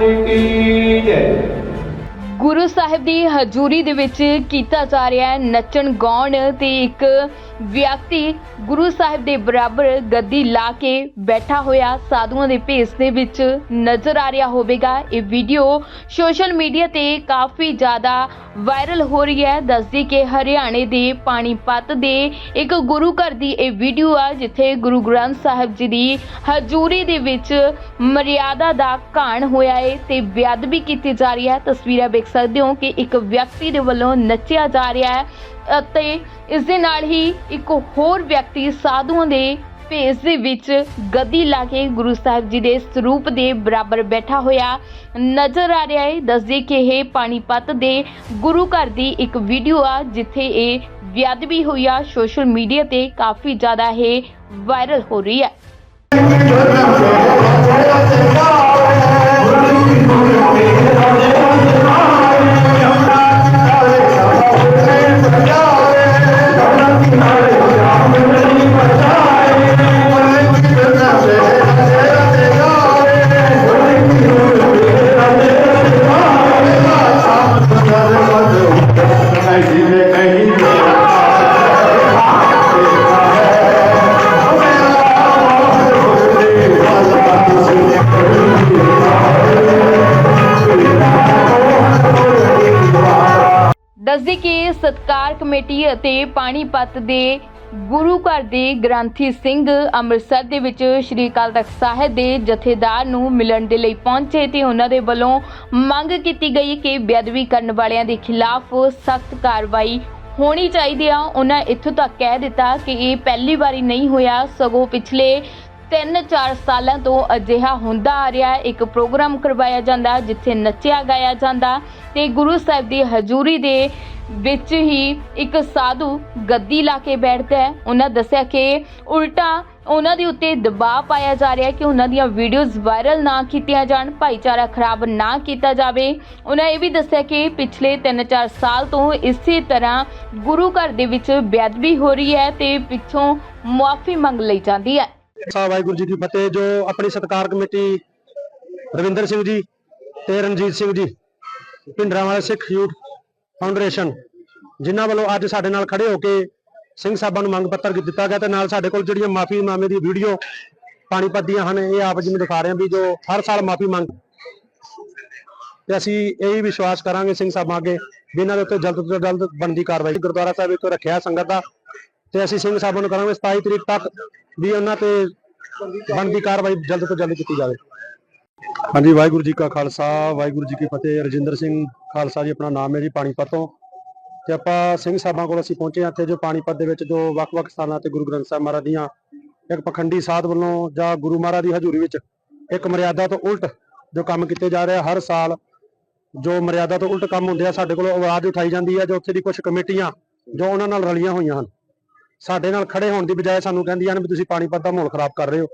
ਮਹਾਰਾਜ ਕੀ ਜੈ ਗੁਰੂ ਸਾਹਿਬ ਦੀ ਹਜ਼ੂਰੀ ਦੇ ਵਿੱਚ ਕੀਤਾ ਜਾ ਰਿਹਾ ਹੈ ਨੱਚਣ ਗਾਉਣ ਤੇ ਇੱਕ ਵਿਅਕਤੀ ਗੁਰੂ ਸਾਹਿਬ ਦੇ ਬਰਾਬਰ ਗੱਦੀ ਲਾ ਕੇ ਬੈਠਾ ਹੋਇਆ ਸਾਧੂਆਂ ਦੇ ਭੇਸ ਦੇ ਵਿੱਚ ਨਜ਼ਰ ਆ ਰਿਹਾ ਹੋਵੇਗਾ। ਇਹ ਵੀਡੀਓ ਸੋਸ਼ਲ ਮੀਡੀਆ ਤੇ ਕਾਫੀ ਜ਼ਿਆਦਾ ਵਾਇਰਲ ਹੋ ਰਹੀ ਹੈ। ਦੱਸਦੀ ਕਿ ਹਰਿਆਣੇ ਦੇ ਪਾਣੀਪਤ ਦੇ ਇੱਕ ਗੁਰੂ ਘਰ ਦੀ ਇਹ ਵੀਡੀਓ ਆ, ਜਿੱਥੇ ਗੁਰੂ ਗ੍ਰੰਥ ਸਾਹਿਬ ਜੀ ਦੀ ਹਜ਼ੂਰੀ ਦੇ ਵਿੱਚ ਮਰਿਆਦਾ ਦਾ ਘਾਣ ਹੋਇਆ ਹੈ ਤੇ ਬੇਅਦਬੀ ਕੀਤੀ ਜਾ ਰਹੀ ਹੈ। ਤਸਵੀਰਾਂ ਵੇਖ ਸਕਦੇ ਹੋ ਕਿ ਇੱਕ ਵਿਅਕਤੀ ਦੇ ਵੱਲੋਂ ਨੱਚਿਆ ਜਾ ਰਿਹਾ ਹੈ ਅਤੇ ਇਸ ਦੇ ਨਾਲ ਹੀ ਇੱਕ ਹੋਰ ਵਿਅਕਤੀ ਸਾਧੂਆਂ ਦੇ ਭੇਸ ਦੇ ਵਿੱਚ ਗੱਦੀ ਲਾ ਕੇ ਗੁਰੂ ਸਾਹਿਬ ਜੀ ਦੇ ਸਰੂਪ ਦੇ ਬਰਾਬਰ ਬੈਠਾ ਹੋਇਆ ਨਜ਼ਰ ਆ ਰਿਹਾ ਹੈ। ਦੱਸਦੇ ਕਿ ਇਹ ਪਾਣੀਪਤ ਦੇ ਗੁਰੂ ਘਰ ਦੀ ਇੱਕ ਵੀਡੀਓ ਆ, ਜਿੱਥੇ ਇਹ ਬੇਅਦਬੀ ਹੋਈ ਆ। ਸੋਸ਼ਲ ਮੀਡੀਆ ਤੇ ਕਾਫੀ ਜ਼ਿਆਦਾ ਇਹ ਵਾਇਰਲ ਹੋ ਰਹੀ ਹੈ। ਦੱਸਦੇ ਕਿ ਸਤਕਾਰ ਕਮੇਟੀ ਅਤੇ ਪਾਣੀਪਤ ਦੇ ਗੁਰੂ ਘਰ ਦੇ ਗ੍ਰੰਥੀ ਸਿੰਘ ਅੰਮ੍ਰਿਤਸਰ ਦੇ ਵਿੱਚ ਸ਼੍ਰੀ ਅਕਾਲ ਤਖਤ ਸਾਹਿਬ ਦੇ ਜਥੇਦਾਰ ਨੂੰ ਮਿਲਣ ਦੇ ਲਈ ਪਹੁੰਚੇ ਤੇ ਉਹਨਾਂ ਦੇ ਵੱਲੋਂ ਮੰਗ ਕੀਤੀ ਗਈ ਕਿ ਬੇਅਦਬੀ ਕਰਨ ਵਾਲਿਆਂ ਦੇ ਖਿਲਾਫ ਸਖਤ ਕਾਰਵਾਈ ਹੋਣੀ ਚਾਹੀਦੀ ਆ। ਉਹਨਾਂ ਇੱਥੋਂ ਤੱਕ ਕਹਿ ਦਿੱਤਾ ਕਿ ਇਹ ਪਹਿਲੀ ਵਾਰੀ ਨਹੀਂ ਹੋਇਆ। ਸਗੋਂ ਪਿਛਲੇ 3-4 ਸਾਲਾਂ ਤੋਂ ਅਜਿਹਾ ਹੁੰਦਾ ਆ ਰਿਹਾ ਹੈ। ਇੱਕ ਪ੍ਰੋਗਰਾਮ ਕਰਵਾਇਆ ਜਾਂਦਾ ਜਿੱਥੇ ਨੱਚਿਆ ਗਾਇਆ ਜਾਂਦਾ ਤੇ ਗੁਰੂ ਸਾਹਿਬ ਦੀ ਹਜ਼ੂਰੀ ਦੇ ਵਿੱਚ ਹੀ ਇੱਕ ਸਾਧੂ ਗੱਦੀ ਲਾ ਕੇ ਬੈਠਦਾ ਹੈ। ਉਹਨਾਂ ਦੱਸਿਆ ਕਿ ਉਲਟਾ ਉਹਨਾਂ ਦੇ ਉੱਤੇ ਦਬਾਅ ਪਾਇਆ ਜਾ ਰਿਹਾ ਕਿ ਉਹਨਾਂ ਦੀਆਂ ਵੀਡੀਓਜ਼ ਵਾਇਰਲ ਨਾ ਕੀਤੀਆਂ ਜਾਣ, ਭਾਈਚਾਰਾ ਖਰਾਬ ਨਾ ਕੀਤਾ ਜਾਵੇ। ਉਹਨਾਂ ਇਹ ਵੀ ਦੱਸਿਆ ਕਿ ਪਿਛਲੇ 3-4 ਸਾਲ ਤੋਂ ਇਸੇ ਤਰ੍ਹਾਂ ਗੁਰੂ ਘਰ ਦੇ ਵਿੱਚ ਬੇਅਦਬੀ ਹੋ ਰਹੀ ਹੈ ਤੇ ਪਿੱਛੋਂ ਮੁਆਫੀ ਮੰਗ ਲਈ ਜਾਂਦੀ ਹੈ। ਸਾਹਿਬ ਵਾਹਿਗੁਰੂ ਜੀ ਦੀ ਫਤਿਹ, ਜੋ ਆਪਣੀ ਸਤਕਾਰ ਕਮੇਟੀ ਰਵਿੰਦਰ ਸਿੰਘ ਜੀ ਤੇ ਰਣਜੀਤ ਸਿੰਘ ਜੀ, ਭਿੰਡਰਾਂ ਸਿੱਖ ਯੂਥ ਫਾਊਂਡੇਸ਼ਨ, ਜਿਨ੍ਹਾਂ ਵੱਲੋਂ ਅੱਜ ਸਾਡੇ ਨਾਲ ਖੜੇ ਹੋ ਕੇ ਸਿੰਘ ਸਾਹਿਬਾਂ ਨੂੰ ਮੰਗ ਪੱਤਰ ਦਿੱਤਾ ਗਿਆ ਤੇ ਨਾਲ ਸਾਡੇ ਕੋਲ ਜਿਹੜੀਆਂ ਮਾਫੀ ਮਾਮੇ ਦੀ ਵੀਡੀਓ ਪਾਣੀਪਤ ਦੀਆਂ ਹਨ, ਇਹ ਆਪ ਜੀ ਨੂੰ ਦਿਖਾ ਰਹੇ ਹਾਂ ਵੀ ਜੋ ਹਰ ਸਾਲ ਮਾਫੀ ਮੰਗ ਤੇ ਅਸੀਂ ਇਹ ਹੀ ਵਿਸ਼ਵਾਸ ਕਰਾਂਗੇ ਸਿੰਘ ਸਾਹਿਬਾਂ ਅੱਗੇ ਵੀ ਇਹਨਾਂ ਦੇ ਉੱਤੇ ਜਲਦ ਤੋਂ ਜਲਦ ਬਣਦੀ ਕਾਰਵਾਈ। ਗੁਰਦੁਆਰਾ ਸਾਹਿਬ ਵਿੱਚ ਰੱਖਿਆ ਸੰਗਤ ਦਾ ਤੇ ਅਸੀਂ ਸਿੰਘ ਸਾਹਿਬਾਂ ਨੂੰ ਕਰਾਂਗੇ 27 ਤਰੀਕ ਤੱਕ ਵੀ ਉਹਨਾਂ ਤੇ ਬਣਦੀ ਕਾਰਵਾਈ ਜਲਦ ਤੋਂ ਜਲਦ ਕੀਤੀ ਜਾਵੇ। ਹਾਂਜੀ, ਵਾਹਿਗੁਰੂ ਜੀ ਕਾ ਖਾਲਸਾ, ਵਾਹਿਗੁਰੂ ਜੀ ਕੀ ਫਤਿਹ। ਰਜਿੰਦਰ ਸਿੰਘ ਖਾਲਸਾ ਜੀ, ਆਪਣਾ ਨਾਮ ਹੈ ਜੀ, ਪਾਣੀਪਤ ਤੋਂ। ਤੇ ਆਪਾਂ ਸਿੰਘ ਸਾਹਿਬਾਂ ਕੋਲ ਅਸੀਂ ਪਹੁੰਚੇ ਹਾਂ ਇੱਥੇ ਜੋ ਪਾਣੀਪਤ ਦੇ ਵਿੱਚ ਜੋ ਵੱਖ-ਵੱਖ ਸਥਾਨਾਂ ਤੇ ਗੁਰੂ ਗ੍ਰੰਥ ਸਾਹਿਬ ਮਹਾਰਾਜ ਦੀਆਂ ਇੱਕ ਪਖੰਡੀ ਸਾਧ ਵੱਲੋਂ ਜਾਂ ਗੁਰੂ ਮਹਾਰਾਜ ਦੀ ਹਜ਼ੂਰੀ ਵਿੱਚ ਇੱਕ ਮਰਿਆਦਾ ਤੋਂ ਉਲਟ ਜੋ ਕੰਮ ਕੀਤੇ ਜਾ ਰਹੇ ਹਰ ਸਾਲ ਜੋ ਮਰਿਆਦਾ ਤੋਂ ਉਲਟ ਕੰਮ ਹੁੰਦੇ ਆ, ਸਾਡੇ ਕੋਲ ਆਵਾਜ਼ ਉਠਾਈ ਜਾਂਦੀ ਹੈ ਜੋ ਉੱਥੇ ਦੀ ਕੁਝ ਕਮੇਟੀਆਂ ਜੋ ਉਹਨਾਂ ਨਾਲ ਰਲੀਆਂ ਹੋਈਆਂ ਹਨ। ਸਾਡੇ ਨਾਲ ਖੜੇ ਹੋਣ ਦੀ ਬਜਾਏ ਸਾਨੂੰ ਕਹਿੰਦੀਆਂ ਨੇ ਵੀ ਤੁਸੀਂ ਪਾਣੀਪਤ ਦਾ ਮਾਹੌਲ ਖਰਾਬ ਕਰ ਰਹੇ ਹੋ।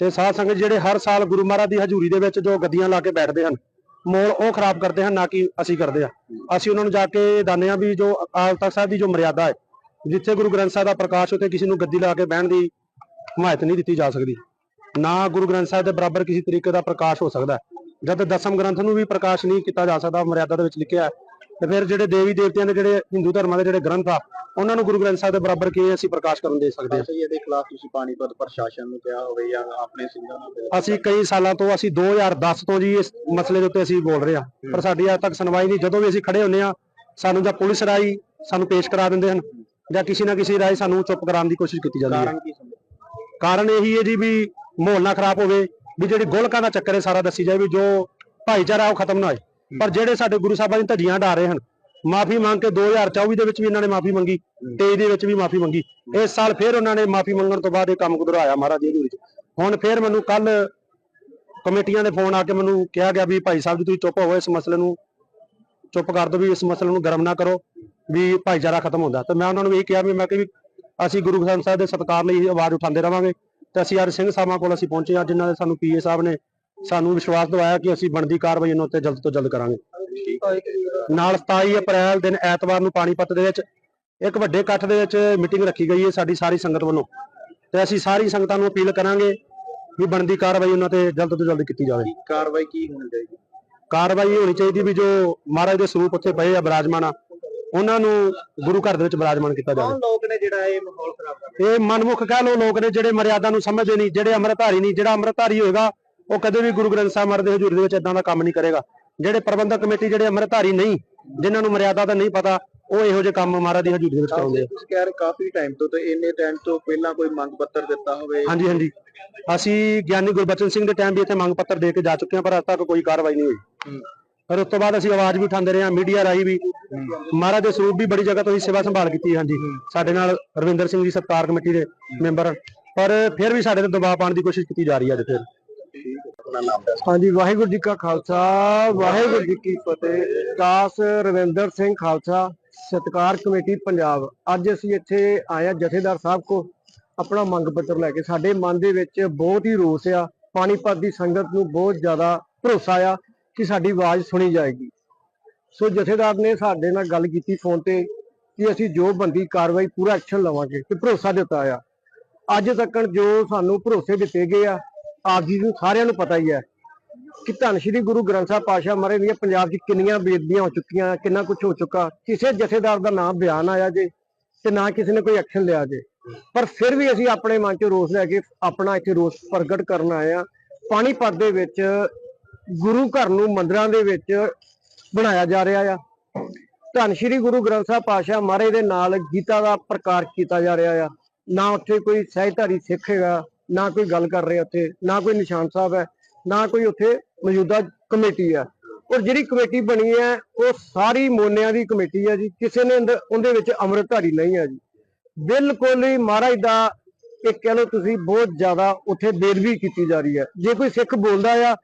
ਤੇ ਸਾਧ ਸੰਗਤ ਜਿਹੜੇ ਹਰ ਸਾਲ ਗੁਰੂ ਮਹਾਰਾਜ ਦੀ ਹਜ਼ੂਰੀ ਦੇ ਵਿੱਚ ਜੋ ਗੱਦੀਆਂ ਲਾ ਕੇ ਬੈਠਦੇ ਹਨ, ਮਾਹੌਲ ਉਹ ਖਰਾਬ ਕਰਦੇ ਹਨ ਨਾ ਕਿ ਅਸੀਂ ਕਰਦੇ ਆ ਅਸੀਂ ਉਹਨਾਂ ਨੂੰ ਜਾ ਕੇ ਦਾਨੇ ਆ ਵੀ ਜੋ ਅਕਾਲ ਤਖਤ ਸਾਹਿਬ ਦੀ ਜੋ ਮਰਿਆਦਾ ਹੈ, ਜਿੱਥੇ ਗੁਰੂ ਗ੍ਰੰਥ ਸਾਹਿਬ ਦਾ ਪ੍ਰਕਾਸ਼ ਉੱਥੇ ਕਿਸੇ ਨੂੰ ਗੱਦੀ ਲਾ ਕੇ ਬਹਿਣ ਦੀ ਹਮਾਇਤ ਨਹੀਂ ਦਿੱਤੀ ਜਾ ਸਕਦੀ। ਨਾ ਗੁਰੂ ਗ੍ਰੰਥ ਸਾਹਿਬ ਦੇ ਬਰਾਬਰ ਕਿਸੇ ਤਰੀਕੇ ਦਾ ਪ੍ਰਕਾਸ਼ ਹੋ ਸਕਦਾ। ਜਦ ਦਸਮ ਗ੍ਰੰਥ ਨੂੰ ਵੀ ਪ੍ਰਕਾਸ਼ ਨਹੀਂ ਕੀਤਾ ਜਾ ਸਕਦਾ, ਮਰਿਆਦਾ ਦੇ ਵਿੱਚ ਲਿਖਿਆ ਤੇ ਫਿਰ ਜਿਹੜੇ ਦੇਵੀ ਦੇਵਤਿਆਂ ਦੇ ਜਿਹੜੇ ਹਿੰਦੂ ਧਰਮਾਂ ਦੇ ਜਿਹੜੇ ਗ੍ਰੰਥ ਆ ਉਹਨਾਂ ਨੂੰ ਗੁਰੂ ਗ੍ਰੰਥ ਸਾਹਿਬ ਦੇ ਬਰਾਬਰ ਕੀ ਅਸੀਂ ਪ੍ਰਕਾਸ਼ ਕਰਨ ਦੇ ਸਕਦੇ ਹਾਂ? ਇਹਦੇ ਖਿਲਾਫ ਤੁਸੀਂ ਪਾਣੀਪਤ ਪ੍ਰਸ਼ਾਸਨ ਨੂੰ ਕਿਹਾ ਹੋਵੇ ਜਾਂ ਆਪਣੇ ਸਿੰਘਾਂ ਨੂੰ ਅਸੀਂ ਕਈ ਸਾਲਾਂ ਤੋਂ ਅਸੀਂ 2010 ਤੋਂ ਜੀ ਇਸ ਮਸਲੇ ਦੇ ਉੱਤੇ ਅਸੀਂ ਬੋਲ ਰਹੇ ਹਾਂ। ਪਰ ਸਾਡੀ ਅੱਜ ਤੱਕ ਸੁਣਵਾਈ ਨਹੀਂ। ਜਦੋਂ ਵੀ ਅਸੀਂ ਖੜੇ ਹੁੰਨੇ ਆ ਸਾਨੂੰ ਜਾਂ ਪੁਲਿਸ ਰਾਈ ਸਾਨੂੰ ਪੇਸ਼ ਕਰਾ ਦਿੰਦੇ ਹਨ ਜਾਂ ਕਿਸੇ ਨਾ ਕਿਸੇ ਰਾਈ ਸਾਨੂੰ ਚੁੱਪ ਕਰਾਉਣ ਦੀ ਕੋਸ਼ਿਸ਼ ਕੀਤੀ ਜਾਂਦੀ ਹੈ? ਕਾਰਨ ਇਹੀ ਹੈ ਜੀ ਵੀ ਮਾਹੌਲ ਨਾ ਖਰਾਬ ਹੋਵੇ ਵੀ ਜਿਹੜੀ ਗੋਲਕਾਂ ਦਾ ਚੱਕਰ ਹੈ ਸਾਰਾ ਦੱਸੀ ਜਾਏ ਵੀ ਜੋ ਭਾਈਚਾਰਾ ਉਹ ਖਤਮ ਨਾ ਹੋਏ। ਪਰ ਜਿਹੜੇ ਸਾਡੇ ਗੁਰੂ ਸਾਹਿਬਾਂ ਦੀਆਂ ਧੱਜੀਆਂ ਢਾ ਰਹੇ ਹਨ, ਮਾਫੀ ਮੰਗ ਕੇ 2024 ਦੇ ਵਿੱਚ ਵੀ ਇਹਨਾਂ ਨੇ ਮਾਫੀ ਮੰਗੀ 23 ਦੇ ਵਿੱਚ ਵੀ ਮਾਫੀ ਮੰਗੀ। ਇਸ ਸਾਲ ਫਿਰ ਉਹਨਾਂ ਨੇ ਮਾਫੀ ਮੰਗਣ ਤੋਂ ਬਾਅਦ ਇਹ ਕੰਮ ਗੁਦਰਾਇਆ ਮਹਾਰਾਜ ਜੀ ਵਿੱਚ ਹੁਣ ਫਿਰ ਮੈਨੂੰ ਕੱਲ ਕਮੇਟੀਆਂ ਦੇ ਫੋਨ ਆ ਕੇ ਮੈਨੂੰ ਕਿਹਾ ਗਿਆ ਵੀ ਭਾਈ ਸਾਹਿਬ ਜੀ ਤੁਸੀਂ ਚੁੱਪ ਹੋਵੋ, ਇਸ ਮਸਲੇ ਨੂੰ ਚੁੱਪ ਕਰ ਦਿਓ ਵੀ ਇਸ ਮਸਲੇ ਨੂੰ ਗਰਮ ਨਾ ਕਰੋ, ਵੀ ਭਾਈਚਾਰਾ ਖਤਮ ਹੁੰਦਾ। ਤੇ ਮੈਂ ਉਹਨਾਂ ਨੂੰ ਇਹ ਕਿਹਾ ਵੀ ਮੈਂ ਕਿ ਵੀ ਅਸੀਂ ਗੁਰੂ ਗ੍ਰੰਥ ਸਾਹਿਬ ਦੇ ਸਤਿਕਾਰ ਲਈ ਆਵਾਜ਼ ਉਠਾਉਂਦੇ ਰਵਾਂਗੇ। ਤੇ ਅਸੀਂ ਅੱਜ ਸਿੰਘ ਸਾਹਿਬਾਂ ਕੋਲ ਅਸੀਂ ਪਹੁੰਚੇ ਹਾਂ, ਜਿਨ੍ਹਾਂ ਦੇ ਸਾਨੂੰ ਪੀਏ ਸਾਹਿਬ ਨੇ ਸਾਨੂੰ ਵਿਸ਼ਵਾਸ ਦਿਵਾਇਆ ਕਿ ਅਸੀਂ ਬਣਦੀ ਕਾਰਵਾਈ ਇਹਨਾਂ ਉੱਤੇ ਜਲਦ ਤੋਂ ਜਲਦ ਕਰਾਂਗੇ। ਨਾਲ 27 ਅਪ੍ਰੈਲ ਦਿਨ ਐਤਵਾਰ ਨੂੰ ਪਾਣੀਪਤ ਦੇ ਵਿੱਚ ਇੱਕ ਵੱਡੇ ਇਕੱਠ ਦੇ ਵਿੱਚ ਮੀਟਿੰਗ ਰੱਖੀ ਗਈ ਹੈ ਸਾਡੀ ਸਾਰੀ ਸੰਗਤ ਵੱਲੋਂ। ਤੇ ਅਸੀਂ ਸਾਰੀ ਸੰਗਤਾਂ ਨੂੰ ਅਪੀਲ ਕਰਾਂਗੇ ਵੀ ਬਣਦੀ ਕਾਰਵਾਈ ਉਹਨਾਂ ਤੇ ਜਲਦ ਤੋਂ ਜਲਦ ਕੀਤੀ ਜਾਵੇ। ਕਾਰਵਾਈ ਕੀ ਹੋਣੀ ਚਾਹੀਦੀ? ਕਾਰਵਾਈ ਹੋਣੀ ਚਾਹੀਦੀ ਵੀ ਜੋ ਮਹਾਰਾਜ ਦੇ ਸਰੂਪ ਉੱਥੇ ਪਏ ਆ ਬਿਰਾਜਮਾਨ ਆ ਉਹਨਾਂ ਨੂੰ ਗੁਰੂ ਘਰ ਦੇ ਵਿੱਚ ਬਿਰਾਜਮਾਨ ਕੀਤਾ ਜਾਵੇ। ਲੋਕ ਨੇ ਜਿਹੜਾ ਇਹ ਮਾਹੌਲ ਖਰਾਬ ਕਰ ਇਹ ਮਨਮੁਖ ਕਹਿ ਲੋ ਲੋਕ ਨੇ ਜਿਹੜੇ ਮਰਿਆਦਾ ਨੂੰ ਸਮਝਦੇ ਨਹੀਂ ਜਿਹੜੇ ਅੰਮ੍ਰਿਤਧਾਰੀ ਨਹੀਂ ਜਿਹੜਾ ਅੰਮ੍ਰਿਤਧਾਰੀ ਹੋਏਗਾ ਉਹ ਕਦੇ ਵੀ ਗੁਰੂ ਗ੍ਰੰਥ ਸਾਹਿਬ ਮਹਾਰਾਜ ਦੇ ਹਜ਼ੂਰੀ ਦੇ ਵਿੱਚ ਇਦਾਂ ਦਾ ਕੰਮ ਨਹੀਂ ਕਰੇਗਾ। ਜਿਹੜੇ ਪ੍ਰਬੰਧਕ ਕਮੇਟੀ ਜਿਹੜੇ ਅੰਮ੍ਰਿਤਧਾਰੀ ਨਹੀਂ ਜਿਨ੍ਹਾਂ ਨੂੰ ਮਰਿਆਦਾ ਦਾ ਨਹੀਂ ਪਤਾ ਉਹ ਇਹੋ ਜਿਹੇ ਕੰਮ ਮਹਾਰਾਜ ਦੀ ਹਜ਼ੂਰੀ ਦੇ ਵਿੱਚ ਕਰਾਉਂਦੇ ਆ। ਤੁਸੀਂ ਕਹਿ ਰਹੇ ਕਾਫੀ ਟਾਈਮ ਤੋਂ ਤੇ ਇੰਨੇ ਟਾਈਮ ਤੋਂ ਪਹਿਲਾਂ ਕੋਈ ਮੰਗ ਪੱਤਰ ਦਿੱਤਾ ਹੋਵੇ। ਹਾਂਜੀ ਹਾਂਜੀ। ਅਸੀਂ ਗਿਆਨੀ ਗੁਰਬਚਨ ਸਿੰਘ ਦੇ ਟਾਈਮ ਵੀ ਇੱਥੇ ਮੰਗ ਪੱਤਰ ਦੇ ਕੇ ਜਾ ਚੁੱਕੇ ਹਾਂ ਪਰ ਅੱਜ ਤੱਕ ਕੋਈ ਕਾਰਵਾਈ ਨਹੀਂ ਹੋਈ। ਹੂੰ। ਪਰ ਉਸ ਤੋਂ ਬਾਅਦ ਅਸੀਂ ਆਵਾਜ਼ ਵੀ ਉਠਾਉਂਦੇ ਰਹੇ ਹਾਂ ਮੀਡੀਆ ਰਾਹੀਂ ਵੀ। ਮਹਾਰਾਜ ਦੇ ਸਰੂਪ ਵੀ ਬੜੀ ਜਗ੍ਹਾ ਤੋਂ ਅਸੀਂ ਸੇਵਾ ਸੰਭਾਲ ਕੀਤੀ ਹੈ, ਹਾਂਜੀ। ਸਾਡੇ ਨਾਲ ਰਵਿੰਦਰ ਸਿੰਘ ਜੀ ਸਤਕਾਰ ਕਮੇਟੀ ਦੇ ਮੈਂਬਰ। ਪਰ ਫਿਰ ਵੀ ਸਾਡੇ ਤੇ ਦਬਾਅ ਪਾਉਣ ਦੀ ਕੋਸ਼ਿਸ਼ ਕੀਤੀ ਜਾ ਰਹੀ ਹੈ ਅੱਜ ਫਿਰ। ਆਪਣਾ ਨਾਮ ਦੱਸ। ਹਾਂਜੀ, ਵਾਹਿਗੁਰੂ ਜੀ ਕਾ ਖਾਲਸਾ, ਵਾਹਿਗੁਰੂ ਜੀ ਕੀ ਫਤਿਹ। ਦਾਸ ਰਵਿੰਦਰ ਸਿੰਘ ਖਾਲਸਾ, ਸਤਕਾਰ ਕਮੇਟੀ ਪੰਜਾਬ। ਅੱਜ ਅਸੀਂ ਇੱਥੇ ਆਏ ਜਥੇਦਾਰ ਸਾਹਿਬ ਕੋ ਆਪਣਾ ਮੰਗ ਪੱਤਰ ਲੈ ਕੇ ਸਾਡੇ ਮਨ ਦੇ ਵਿੱਚ ਬਹੁਤ ਹੀ ਰੋਸ ਆ। ਪਾਣੀਪਤ ਦੀ ਸੰਗਤ ਨੂੰ ਬਹੁਤ ਜ਼ਿਆਦਾ ਭਰੋਸਾ ਆ ਕਿ ਸਾਡੀ ਆਵਾਜ਼ ਸੁਣੀ ਜਾਏਗੀ। ਸੋ ਜਥੇਦਾਰ ਨੇ ਸਾਡੇ ਨਾਲ ਗੱਲ ਕੀਤੀ ਫੋਨ ਤੇ ਕਿ ਅਸੀਂ ਜੋ ਬੰਦੀ ਕਾਰਵਾਈ, ਪੂਰਾ ਐਕਸ਼ਨ ਲਵਾਂਗੇ ਤੇ ਭਰੋਸਾ ਦਿੱਤਾ ਆ। ਅੱਜ ਤੱਕ ਜੋ ਸਾਨੂੰ ਭਰੋਸੇ ਦਿੱਤੇ ਗਏ ਆ ਆਪ ਜੀ ਨੂੰ ਸਾਰਿਆਂ ਨੂੰ ਪਤਾ ਹੀ ਹੈ ਕਿ ਧੰਨ ਸ਼੍ਰੀ ਗੁਰੂ ਗ੍ਰੰਥ ਸਾਹਿਬ ਪਾਸ਼ਾ ਮਹਾਰਾਜ ਦੀਆਂ ਪੰਜਾਬ 'ਚ ਕਿੰਨੀਆਂ ਬੇਦਬੀਆਂ ਹੋ ਚੁੱਕੀਆਂ, ਕਿੰਨਾ ਕੁਝ ਹੋ ਚੁੱਕਾ। ਕਿਸੇ ਜਥੇਦਾਰ ਦਾ ਨਾਮ ਬਿਆਨ ਆਇਆ ਜੇ ਤੇ ਨਾ ਕਿਸੇ ਨੇ ਕੋਈ ਐਕਸ਼ਨ ਲਿਆ ਜੇ। ਪਰ ਫਿਰ ਵੀ ਅਸੀਂ ਆਪਣੇ ਮਨ 'ਚ ਰੋਸ ਲੈ ਕੇ ਆਪਣਾ ਇੱਥੇ ਰੋਸ ਪ੍ਰਗਟ ਕਰਨ ਆਏ ਆ ਪਾਣੀਪਤ ਦੇ ਵਿੱਚ ਗੁਰੂ ਘਰ ਨੂੰ ਮੰਦਰਾਂ ਦੇ ਵਿੱਚ ਬਣਾਇਆ ਜਾ ਰਿਹਾ ਆ। ਧੰਨ ਸ਼੍ਰੀ ਗੁਰੂ ਗ੍ਰੰਥ ਸਾਹਿਬ ਪਾਸ਼ਾ ਮਹਾਰਾਜ ਦੇ ਨਾਲ ਗੀਤਾ ਦਾ ਪ੍ਰਕਾਸ਼ ਕੀਤਾ ਜਾ ਰਿਹਾ ਆ। ਨਾ ਉੱਥੇ ਕੋਈ ਸਹਿਜਧਾਰੀ ਸਿੱਖ ਹੈਗਾ। ਨਾ ਕੋਈ ਗੱਲ ਕਰ ਰਿਹਾ ਉੱਥੇ, ਨਾ ਕੋਈ ਨਿਸ਼ਾਨ ਸਾਹਿਬ ਹੈ, ਨਾ ਕੋਈ ਉੱਥੇ ਮੌਜੂਦਾ ਕਮੇਟੀ ਹੈ। ਔਰ ਜਿਹੜੀ ਕਮੇਟੀ ਬਣੀ ਹੈ, ਉਹ ਸਾਰੀ ਮੋਨਿਆਂ ਦੀ ਕਮੇਟੀ ਹੈ ਜੀ, ਕਿਸੇ ਨੇ ਉਹਦੇ ਵਿੱਚ ਅੰਮ੍ਰਿਤਧਾਰੀ ਨਹੀਂ ਹੈ ਜੀ। ਬਿਲਕੁਲ ਹੀ ਮਹਾਰਾਜ ਦਾ ਇੱਕ ਕਹਿ ਲਓ ਤੁਸੀਂ ਬਹੁਤ ਜ਼ਿਆਦਾ ਉੱਥੇ ਬੇਦਬੀ ਕੀਤੀ ਜਾ ਰਹੀ ਹੈ। ਜੇ ਕੋਈ ਸਿੱਖ ਬੋਲਦਾ ਆ,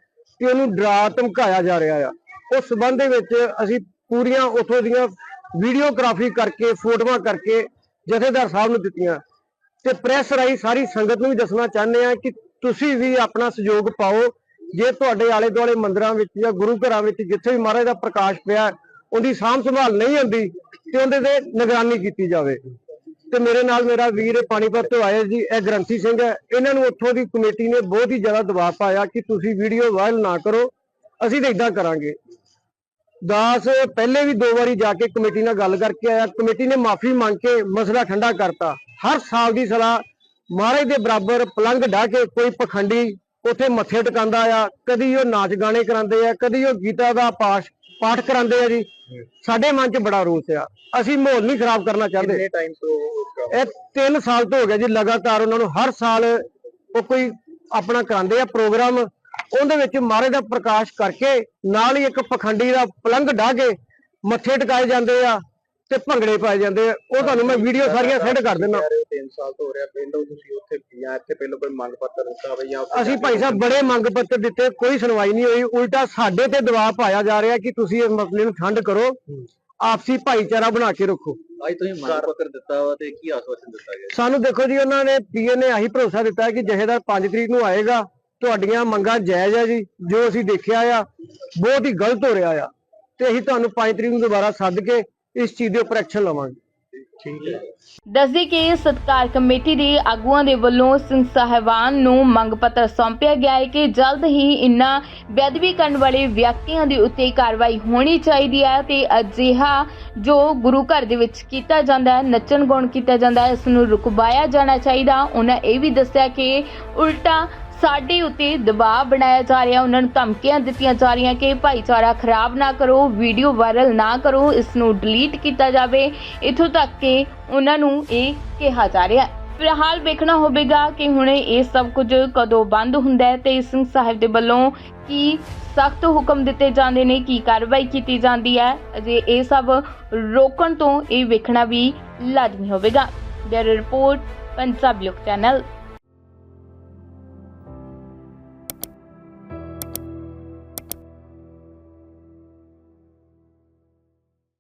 ਤੇ ਉਹਨੂੰ ਡਰਾ ਧਮਕਾਇਆ ਜਾ ਰਿਹਾ ਆ। ਉਸ ਸਬੰਧ ਦੇ ਵਿੱਚ ਅਸੀਂ ਪੂਰੀਆਂ ਉੱਥੋਂ ਦੀਆਂ ਵੀਡੀਓਗ੍ਰਾਫੀ ਕਰਕੇ, ਫੋਟੋਆਂ ਕਰਕੇ ਜਥੇਦਾਰ ਸਾਹਿਬ ਨੂੰ ਦਿੱਤੀਆਂ। ਤੇ ਪ੍ਰੈਸ ਰਾਹੀਂ ਸਾਰੀ ਸੰਗਤ ਨੂੰ ਵੀ ਦੱਸਣਾ ਚਾਹੁੰਦੇ ਆ ਕਿ ਤੁਸੀਂ ਵੀ ਆਪਣਾ ਸਹਿਯੋਗ ਪਾਓ। ਜੇ ਤੁਹਾਡੇ ਆਲੇ ਦੁਆਲੇ ਮੰਦਿਰਾਂ ਵਿੱਚ ਜਾਂ ਗੁਰੂ ਘਰਾਂ ਵਿੱਚ ਜਿੱਥੇ ਵੀ ਮਹਾਰਾਜ ਦਾ ਪ੍ਰਕਾਸ਼ ਪਿਆ, ਉਹਦੀ ਸਾਂਭ ਸੰਭਾਲ ਨਹੀਂ ਹੁੰਦੀ, ਤੇ ਉਹਦੇ ਤੇ ਨਿਗਰਾਨੀ ਕੀਤੀ ਜਾਵੇ। ਤੇ ਮੇਰੇ ਨਾਲ ਮੇਰਾ ਵੀਰ ਪਾਣੀਪਤ ਤੋਂ ਆਇਆ ਜੀ, ਇਹ ਗ੍ਰੰਥੀ ਸਿੰਘ ਹੈ। ਇਹਨਾਂ ਨੂੰ ਉੱਥੋਂ ਦੀ ਕਮੇਟੀ ਨੇ ਬਹੁਤ ਹੀ ਜ਼ਿਆਦਾ ਦਬਾਅ ਪਾਇਆ ਕਿ ਤੁਸੀਂ ਵੀਡੀਓ ਵਾਇਰਲ ਨਾ ਕਰੋ। ਅਸੀਂ ਤਾਂ ਇਦਾਂ ਕਰਾਂਗੇ। ਦਾਸ ਪਹਿਲੇ ਵੀ ਦੋ ਵਾਰੀ ਜਾ ਕੇ ਕਮੇਟੀ ਨਾਲ ਗੱਲ ਕਰਕੇ ਆਇਆ। ਕਮੇਟੀ ਨੇ ਮਾਫੀ ਮੰਗ ਕੇ ਮਸਲਾ ਠੰਡਾ ਕਰਤਾ। ਹਰ ਸਾਲ ਦੀ ਸਲਾਹ ਮਹਾਰਾਜ ਦੇ ਬਰਾਬਰ ਪਲੰਘ ਢਾ ਕੇ ਕੋਈ ਪਖੰਡੀ ਉੱਥੇ ਮੱਥੇ ਟਿਕਾਉਂਦਾ ਆ। ਕਦੀ ਉਹ ਨਾਚ ਗਾਣੇ ਕਰਾਉਂਦੇ ਆ ਕਦੀ ਉਹ ਗੀਤਾ ਦਾ ਪਾਠ ਪਾਠ ਕਰਾਉਂਦੇ ਆ ਜੀ। ਸਾਡੇ ਮਨ 'ਚ ਬੜਾ ਰੋਸ ਆ। ਅਸੀਂ ਮਾਹੌਲ ਨਹੀਂ ਖਰਾਬ ਕਰਨਾ ਚਾਹੁੰਦੇ। ਕਿੰਨੇ ਟਾਈਮ ਤੋਂ ਇਹ 3 ਸਾਲ ਤੋਂ ਹੋ ਗਿਆ ਜੀ ਲਗਾਤਾਰ ਉਹਨਾਂ ਨੂੰ ਹਰ ਸਾਲ ਉਹ ਕੋਈ ਆਪਣਾ ਕਰਾਉਂਦੇ ਆ ਪ੍ਰੋਗਰਾਮ। ਉਹਦੇ ਵਿੱਚ ਮਹਾਰਾਜ ਦਾ ਪ੍ਰਕਾਸ਼ ਕਰਕੇ ਨਾਲ ਹੀ ਇੱਕ ਪਖੰਡੀ ਦਾ ਪਲੰਘ ਢਾ ਕੇ ਮੱਥੇ ਟਿਕਾਏ ਜਾਂਦੇ ਆ ਤੇ ਭੰਗੜੇ ਪਾਏ ਜਾਂਦੇ ਆ। ਉਹ ਤੁਹਾਨੂੰ ਮੈਂ ਵੀਡੀਓ ਸਾਰੀਆਂ ਸੈਂਡ ਕਰ ਦਿੰਦਾ। 3 ਸਾਲ ਤੋਂ ਹੋ ਰਿਹਾ ਪਹਿਲਾਂ ਤੁਸੀਂ ਉੱਥੇ ਜਾਂ ਇੱਥੇ ਪਹਿਲਾਂ ਕੋਈ ਮੰਗ ਪੱਤਰ ਦਿੱਤਾ ਹੋਵੇ ਜਾਂ ਉੱਥੇ ਅਸੀਂ ਭਾਈ ਸਾਹਿਬ ਬੜੇ ਮੰਗ ਪੱਤਰ ਦਿੱਤੇ ਕੋਈ ਸੁਣਵਾਈ ਨਹੀਂ ਹੋਈ। ਉਲਟਾ ਸਾਡੇ ਤੇ ਦਬਾਅ ਪਾਇਆ ਜਾ ਰਿਹਾ ਕਿ ਤੁਸੀਂ ਇਸ ਮਸਲੇ ਨੂੰ ਠੰਡ ਕਰੋ। ਆਪਸੀ ਭਾਈਚਾਰਾ ਬਣਾ ਕੇ ਰੱਖੋ। ਅੱਜ ਤੁਸੀਂ ਮੰਗ ਪੱਤਰ ਦਿੱਤਾ ਵਾ ਤੇ ਕੀ ਆਸ਼ਵਾਸਨ ਦਿੱਤਾ ਗਿਆ? ਸਾਨੂੰ ਦੇਖੋ ਜੀ ਉਹਨਾਂ ਨੇ ਪੀਏ ਨੇ ਆਹੀ ਭਰੋਸਾ ਦਿੱਤਾ ਹੈ ਕਿ ਜਹੇਦਾਰ 5 ਤਰੀਕ ਨੂੰ ਆਏਗਾ। ਤੁਹਾਡੀਆਂ ਮੰਗਾਂ ਜਾਇਜ਼ ਆ ਜੀ ਜੋ ਅਸੀਂ ਦੇਖਿਆ ਆ ਬਹੁਤ ਹੀ ਗਲਤ ਹੋ ਰਿਹਾ ਆ। ਤੇ ਅਸੀਂ ਤੁਹਾਨੂੰ 5 ਤਰੀਕ ਨੂੰ ਦੁਬਾਰਾ ਸੱਦ ਕੇ ਇਸ ਚੀਜ਼ ਦੇ ਉੱਪਰ ਐਕਸ਼ਨ ਲਵਾਂਗੇ। ਠੀਕ ਹੈ। ਦੱਸਦੇ ਕਿ ਸਤਕਾਰ ਕਮੇਟੀ ਦੇ ਆਗੂਆਂ ਦੇ ਵੱਲੋਂ ਸਿੰਘ ਸਾਹਿਬਾਨ ਨੂੰ ਮੰਗ ਪੱਤਰ ਸੌਂਪਿਆ ਗਿਆ ਹੈ ਕਿ ਜਲਦ ਹੀ ਇਨ੍ਹਾਂ ਬੇਅਦਬੀ ਕਰਨ ਵਾਲੇ ਵਿਅਕਤੀਆਂ ਦੇ ਉੱਤੇ ਕਾਰਵਾਈ ਹੋਣੀ ਚਾਹੀਦੀ ਹੈ ਤੇ ਅਜਿਹਾ ਜੋ ਗੁਰੂ ਘਰ ਦੇ ਵਿੱਚ ਕੀਤਾ ਜਾਂਦਾ ਹੈ ਨੱਚਣ ਗਾਉਣ ਕੀਤਾ ਜਾਂਦਾ ਹੈ ਇਸ ਨੂੰ ਰੁਕਵਾਇਆ ਜਾਣਾ ਚਾਹੀਦਾ। ਉਹਨਾਂ ਇਹ ਵੀ ਦੱਸਿਆ ਕਿ ਉਲਟਾ ਸਾਡੇ ਉੱਤੇ ਦਬਾਅ ਬਣਾਇਆ ਜਾ ਰਿਹਾ, ਉਹਨਾਂ ਨੂੰ ਧਮਕੀਆਂ ਦਿੱਤੀਆਂ ਜਾ ਰਹੀਆਂ ਕਿ ਭਾਈਚਾਰਾ ਖਰਾਬ ਨਾ ਕਰੋ, ਵੀਡੀਓ ਵਾਇਰਲ ਨਾ ਕਰੋ, ਇਸ ਨੂੰ ਡਿਲੀਟ ਕੀਤਾ ਜਾਵੇ। ਇਥੋਂ ਤੱਕ ਕਿ ਉਹਨਾਂ ਨੂੰ ਇਹ ਕਿਹਾ ਜਾ ਰਿਹਾ ਹੈ। ਫਿਲਹਾਲ ਵੇਖਣਾ ਹੋਵੇਗਾ ਕਿ ਹੁਣ ਇਹ ਸਭ ਕੁਝ ਕਦੋਂ ਬੰਦ ਹੁੰਦਾ ਹੈ ਤੇ ਸਿੰਘ ਸਾਹਿਬ ਦੇ ਵੱਲੋਂ ਕੀ ਸਖਤ ਹੁਕਮ ਦਿੱਤੇ ਜਾਂਦੇ ਨੇ, ਕੀ ਕਾਰਵਾਈ ਕੀਤੀ ਜਾਂਦੀ ਹੈ, ਅਜੇ ਇਹ ਸਭ ਰੋਕਣ ਤੋਂ ਇਹ ਵੇਖਣਾ ਵੀ ਲਾਜ਼ਮੀ ਹੋਵੇਗਾ। ਬਿਊਰੋ ਰਿਪੋਰਟ, ਪੰਜਾਬ ਲੋਕ ਚੈਨਲ।